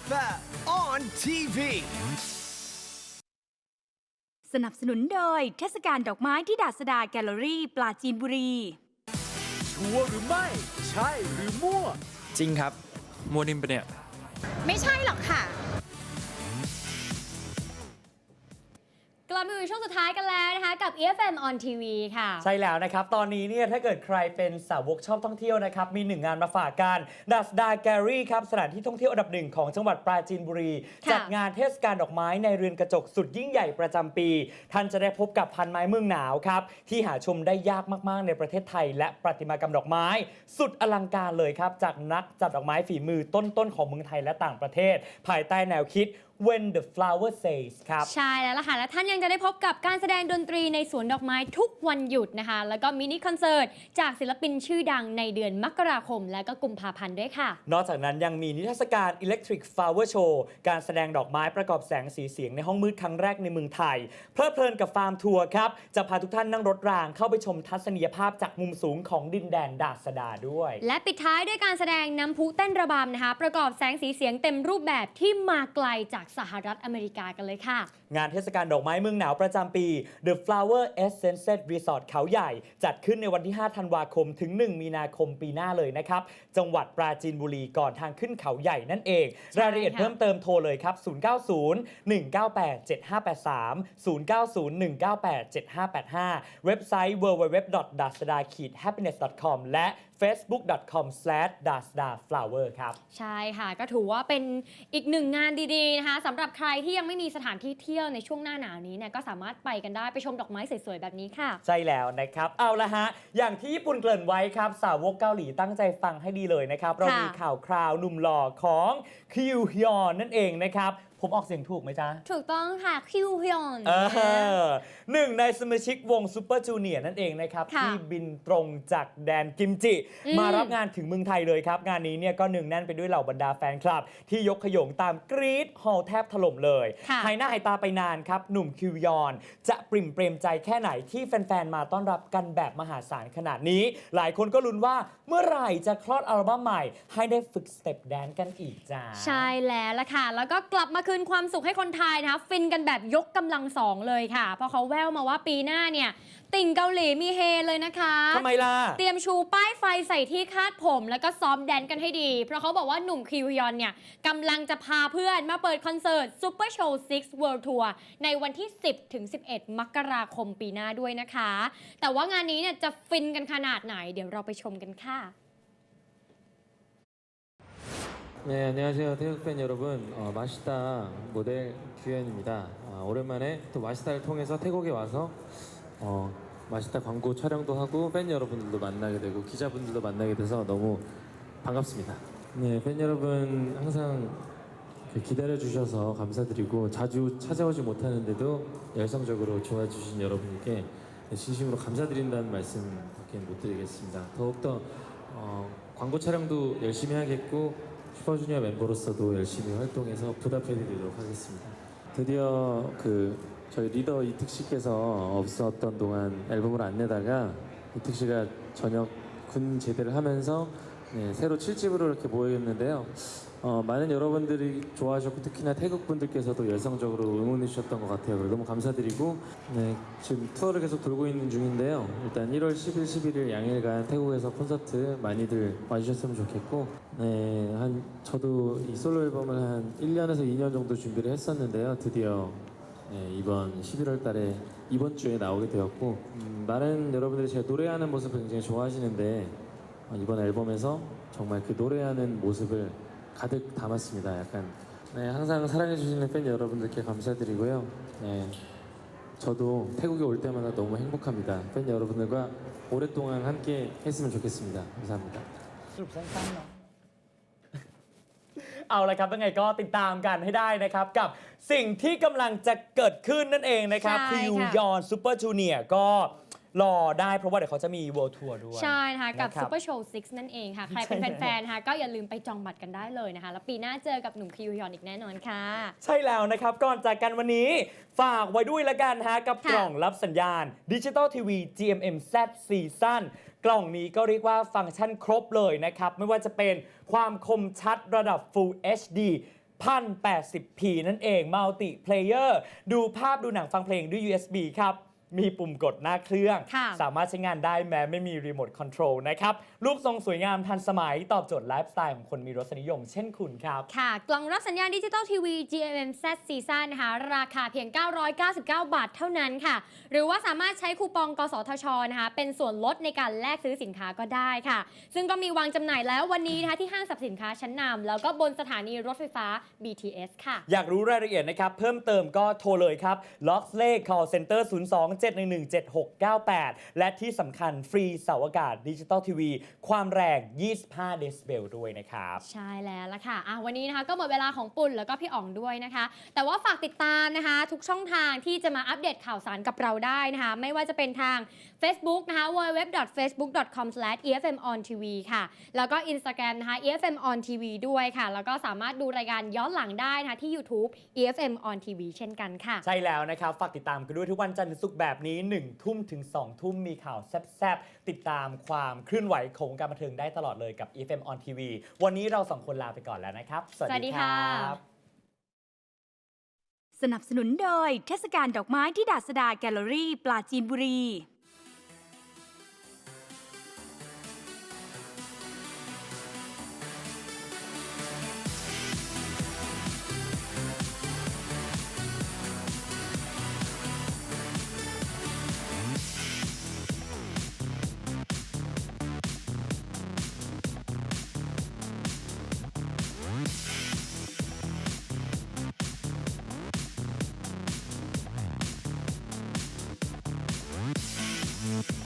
FM on TV. สนับสนุนโดยเทศกาลดอกไม้ที่ดาสดาแกลเลอรี่ ปลาจีนบุรี ชัวร์หรือไม่ ใช่หรือมั่ว จริงครับ มัวนิมปะเนี่ย ไม่ใช่หรอกค่ะ กลับมาอยู่ช่วงสุดท้ายกันแล้วนะคะกับ EFM on TV ค่ะ ใช่แล้วนะครับ ตอนนี้เนี่ยถ้าเกิดใครเป็นสาวกชอบท่องเที่ยวนะครับ มีหนึ่งงานมาฝากกันดัสดาแกรี่ครับ สถานที่ท่องเที่ยวอันดับหนึ่งของจังหวัดปราจีนบุรี ค่ะจัดงานเทศกาลดอกไม้ในเรือนกระจกสุดยิ่งใหญ่ประจำปี ท่านจะได้พบกับพันไม้เมืองหนาวครับ ที่หาชมได้ยากมากๆ ในประเทศไทย และประติมากรรมดอกไม้ สุดอลังการเลยครับจากนักจัดดอกไม้ฝีมือต้นๆของเมืองไทยและต่างประเทศ ภายใต้แนวคิด when the flower says ครับ ใช่แล้วล่ะค่ะ และท่านยังจะได้พบกับการแสดงดนตรีในสวนดอกไม้ทุกวันหยุดนะคะ แล้วก็มินิคอนเสิร์ต จากศิลปินชื่อดังในเดือนมกราคม และก็กุมภาพันธ์ด้วยค่ะ นอกจากนั้นยังมีนิทรรศการ Electric Flower Show การแสดงดอกไม้ประกอบแสงสีเสียงในห้องมืดครั้งแรกในเมืองไทย เพลิดเพลินกับฟาร์มทัวร์ครับ จะพาทุกท่านนั่งรถรางเข้าไปชมทัศนียภาพจากมุมสูงของดินแดนดาษดาด้วย และปิดท้ายด้วยการแสดงน้ำพุเต้นระบำนะคะ ประกอบแสงสีเสียงเต็มรูปแบบที่มาไกลจากสหรัฐอเมริกากันเลยค่ะ งานเทศกาลดอกไม้เมืองหนาวประจำปี The Flower Essence Resort เขาใหญ่ จัดขึ้นในวันที่ 5 ธันวาคมถึง 1 มีนาคมปีหน้าเลยนะครับ จังหวัดปราจีนบุรีก่อนทางขึ้นเขาใหญ่นั่นเองใช่รายละเอียดค่ะเพิ่มเติมโทรเลยครับ 090 198 7583 090 198 7585 เว็บไซต์ www.dasda-happiness.com และ facebook.com/dasdaflower ครับ ใช่ค่ะ ก็ถือว่าเป็นอีกหนึ่งงานดี ๆ นะคะสำหรับใครที่ยังไม่มีสถานที่เที่ยวในช่วงหน้าหนาวนี้เนี่ยก็สามารถไปกันได้ไปชมดอกไม้สวยๆแบบนี้ค่ะ ใช่แล้วนะครับ เอาละฮะ อย่างที่ญี่ปุ่นเกริ่นไว้ครับ สาวกเกาหลีตั้งใจฟังให้ดีเลยนะครับ เรามีข่าวคราวหนุ่มหล่อของคิวฮยอนนั่นเองนะครับ ผมออกเสียงถูกไหมจ๊ะ ถูกต้องค่ะคิวฮยอน เออหนึ่งในสมาชิกวงซูเปอร์จูเนียร์นั่นเองนะครับ ค่ะที่บินตรงจากแดนกิมจิ อืม มารับงานถึงเมืองไทยเลยครับ งานนี้เนี่ยก็หนึ่งแน่นไปด้วยเหล่าบรรดาแฟนคลับ ที่ยกขยงตามกรีดฮอลแทบถล่มเลย ค่ะ หายหน้าหายตาไปนานครับ หนุ่มคิวยอน จะปริ่มเปรมใจแค่ไหนที่แฟน ๆ มาต้อนรับกันแบบมหาศาลขนาดนี้ หลายคนก็ลุ้นว่าเมื่อไหร่จะคลอดอัลบั้มใหม่ ให้ได้ฝึกสเต็ปแดนซ์กันอีกจ้า ใช่แล้วล่ะค่ะ แล้วก็กลับมาคืนความสุขให้คนไทยนะคะ ฟินกันแบบยกกำลังสองเลยค่ะ เพราะเขาแววมาว่าปีหน้าเนี่ย ติ่งเกาหลีมีเฮเลยนะคะทำไมล่ะ เตรียมชูป้ายไฟใส่ที่คาดผม แล้วก็ซ้อมแดนกันให้ดี เพราะเขาบอกว่าหนุ่มคิวยอนเนี่ยกำลังจะพาเพื่อนมาเปิดคอนเสิร์ต Super Show 6 World Tour ในวันที่ 10 ถึง 11 มกราคมปีหน้าด้วยนะคะ แต่ว่างานนี้เนี่ยจะฟินกันขนาดไหน เดี๋ยวเราไปชมกันค่ะ 네, 안녕하세요. 태국 팬 여러분. 어, 마시다 모델 규현입니다. 아, 오랜만에 또 마시다를 통해서 태국에 와서 어, 마시다 광고 촬영도 하고 팬 여러분들도 만나게 되고 기자분들도 만나게 돼서 너무 반갑습니다. 네, 팬 여러분 항상 기다려 주셔서 감사드리고 자주 찾아오지 못하는데도 열성적으로 좋아해 주신 여러분께 진심으로 감사드린다는 말씀밖에 못 드리겠습니다. 더욱더 어, 광고 촬영도 열심히 하겠고 슈퍼주니어 멤버로서도 열심히 활동해서 보답해드리도록 하겠습니다. 드디어 그 저희 리더 이특 씨께서 없었던 동안 앨범을 안 내다가 이특 씨가 저녁 군 제대를 하면서 네, 새로 7집으로 이렇게 모였는데요. 어, 많은 여러분들이 좋아하셨고 특히나 태국 분들께서도 열성적으로 응원해 주셨던 것 같아요. 너무 감사드리고 네, 지금 투어를 계속 돌고 있는 중인데요. 일단 1월 10일, 11일 양일간 태국에서 콘서트 많이들 와주셨으면 좋겠고 네, 한 저도 이 솔로 앨범을 한 1년에서 2년 정도 준비를 했었는데요. 드디어 네, 이번 11월 달에 이번 주에 나오게 되었고 음, 많은 여러분들이 제가 노래하는 모습을 굉장히 좋아하시는데 어, 이번 앨범에서 정말 그 노래하는 모습을 가득 담았습니다. 약간 네, 항상 사랑해주시는 팬 여러분들께 감사드리고요. 네, 저도 태국에 올 때마다 너무 행복합니다. 팬 여러분들과 오랫동안 함께 했으면 좋겠습니다. 감사합니다. สรุปสั้นๆเนาะ เอาละครับยังไงก็ติดตามกันให้ได้นะครับ กับสิ่งที่กำลังจะเกิดขึ้นนั่นเองนะครับ ใช่ คิว ค่ะ ยอนซูเปอร์จูเนียร์ก็ รอได้เพราะว่าเดี๋ยวเขาจะมี World Tour ด้วย ใช่นะคะกับ นะครับ Super Show 6 นั่นเองค่ะ ใครเป็นใช่ แฟนๆนะคะก็อย่าลืมไปจองบัตรกันได้เลยนะคะ แล้วปีหน้าเจอกับหนุ่มคิวยอนอีกแน่นอนค่ะ ใช่แล้วนะครับ ก่อนจากกันวันนี้ฝากไว้ด้วยละกันฮะ กับค่ะกล่องรับสัญญาณดิจิตอลทีวี GMM Z Season กล่องนี้ก็เรียกว่าฟังก์ชันครบเลยนะครับ ไม่ว่าจะเป็นความคมชัดระดับ Full HD 1080p นั่นเอง Multi Player ดูภาพดูหนังฟังเพลงด้วย USB ครับ มีปุ่มกดหน้าเครื่อง ค่ะสามารถใช้งานได้แม้ไม่มีรีโมทคอนโทรลนะครับรูปทรงสวยงามทันสมัยตอบโจทย์ไลฟ์สไตล์ของคนมีรสนิยมเช่นคุณครับ ค่ะ กล่องรับสัญญาณดิจิตอลทีวี GMMZ Season นะคะ ราคาเพียง 999 บาทเท่านั้นค่ะ หรือว่าสามารถใช้คูปองกสทช นะคะ เป็นส่วนลดในการแลกซื้อสินค้าก็ได้ค่ะ ซึ่งก็มีวางจำหน่ายแล้ววันนี้นะคะที่ห้างสรรพสินค้าชั้นนำแล้วก็บนสถานีรถไฟฟ้า BTS ค่ะ อยากรู้รายละเอียดนะครับ เพิ่มเติมก็โทรเลยครับล็อกเลข call center 02-711-7698 และที่สำคัญฟรีเสาอากาศดิจิตอลทีวีความแรง 25 เดซิเบลด้วยนะครับ ใช่แล้วละค่ะอะ วันนี้นะคะก็หมดเวลาของปุ่นแล้วก็พี่อ๋องด้วยนะคะ แต่ว่าฝากติดตามนะคะ ทุกช่องทางที่จะมาอัปเดตข่าวสารกับเราได้นะคะ ไม่ว่าจะเป็นทาง Facebook นะคะ www.facebook.com/efmontv ค่ะ แล้วก็ Instagram นะคะ efmontv ด้วยค่ะ แล้วก็สามารถดูรายการย้อนหลังได้นะคะที่ YouTube efm on tv เช่นกันค่ะ ใช่แล้วนะครับ ฝากติดตามกันด้วยทุกวันจันทร์ถึงศุกร์แบบนี้ 1 ทุ่มถึง 2 ทุ่มมีข่าวแซ่บๆ ติดตามความเคลื่อนไหวของวงการบันเทิงได้ตลอดเลยกับ EFM on TV วันนี้เราสองคนลาไปก่อนแล้วนะครับ สวัสดีค่ะรับ สนับสนุนโดยเทศกาลดอกไม้ที่ดาสดาแกลเลอรี่ ปลาจีนบุรี